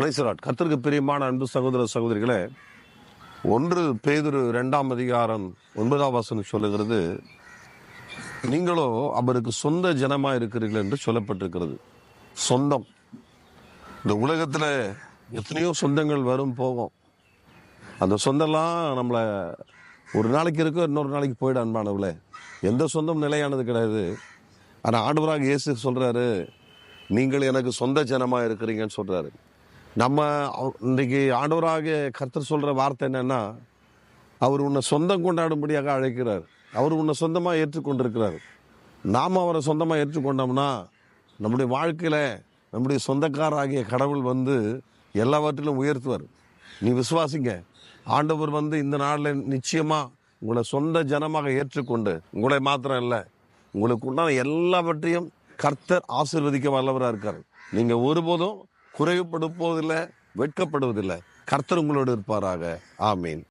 பிரைசராட் கத்திற்கு பிரியமான அன்பு சகோதர சகோதரிகளே ஒன்று பேதுரு ரெண்டாம் அதிகாரம் ஒன்பதாம் வசனம் சொல்லுகிறது நீங்களோ அவருக்கு சொந்த ஜனமாக இருக்கிறீர்கள் என்று சொல்லப்பட்டிருக்கிறது. சொந்தம். இந்த உலகத்தில் எத்தனையோ சொந்தங்கள் வரும் போகும். அந்த சொந்தம்லாம் நம்மளை ஒரு நாளைக்கு இருக்கோ இன்னொரு நாளைக்கு போயிடும் அன்பானவங்களே எந்த சொந்தம் நிலையானது கிடையாது. ஆனால் ஆண்டவராக இயேசு சொல்கிறாரு நீங்கள் எனக்கு சொந்த ஜனமாக இருக்கிறீங்கன்னு சொல்கிறாரு நம்ம அவ- ஆண்டவராக கர்த்தர் சொல்கிற வார்த்தை என்னென்னா அவர் உன்னை சொந்தம் கொண்டாடும்படியாக அழைக்கிறார். அவர் உன்னை சொந்தமாக ஏற்றுக்கொண்டிருக்கிறார். நாம் அவரை சொந்தமாக ஏற்றுக்கொண்டோம்னா நம்முடைய வாழ்க்கையில் நம்முடைய சொந்தக்காராகிய கடவுள் வந்து எல்லாவற்றிலும் உயர்த்துவார். நீ விசுவாசிங்க. ஆண்டவர் வந்து இந்த நாளில் நிச்சயமாக உங்களை சொந்த ஜனமாக ஏற்றுக்கொண்டு உங்களை மாத்திரம் இல்லை உங்களுக்கு உண்டான எல்லாவற்றையும் கர்த்தர் ஆசிர்வதிக்க வல்லவராக இருக்கார். நீங்கள் ஒருபோதும் குறைவுபடுப்போவதில்லை வெட்கப்படுவதில்லை. கர்த்தர் உங்களோடு இருப்பாராக. ஆமீன்.